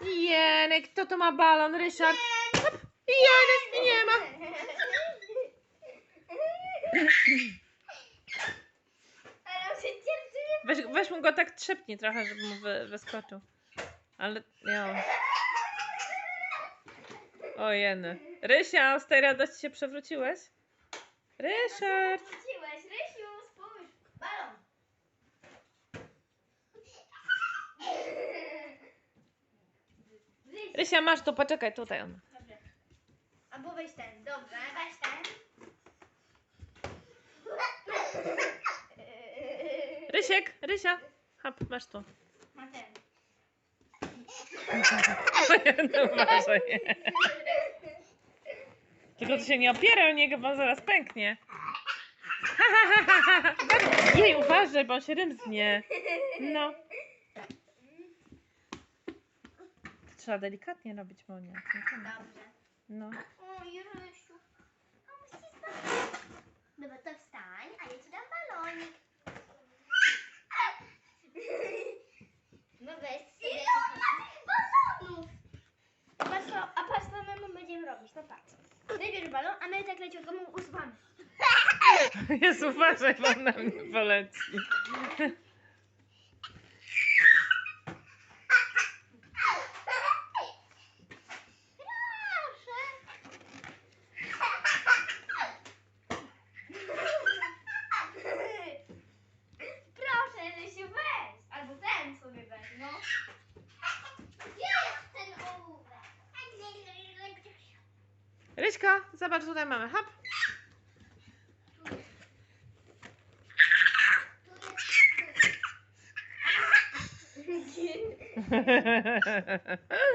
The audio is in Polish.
Jenek, kto to ma balon? Ryszard? Hop. Jenek, nie ma. Weź, weź mu go tak trzepnij trochę, żeby mu wy, wyskoczył. Ale, jo. O jeny. Rysia, z tej radości się przewróciłeś? Ryszard! Rysia, masz tu, poczekaj, tutaj on. Dobrze. Albo weź ten. Dobrze, weź ten. Rysiek, Rysia. Hop, masz tu. Ma ten. No uważaj. Tylko to się nie opiera o niego, bo on zaraz pęknie. Jej, uważaj, bo on się rymznie. No. To trzeba delikatnie robić, Monia. Dobrze. No. O, Jurysiu. A musisz spać. Dobra, to wstań, a ja ci dam balonik. No weź sobie. Ile ma tych balonów? Patrz, co, a patrz, co my będziemy robić, no patrz. Najpierw balon, a my tak leciutko mu usuwamy. Jest uważaj, bo on na mnie poleci. Proszę, Rysiu, weź. Albo ten sobie weź, no. Jest ten ołówek. Ryśka, zobacz, tutaj mamy. Hop.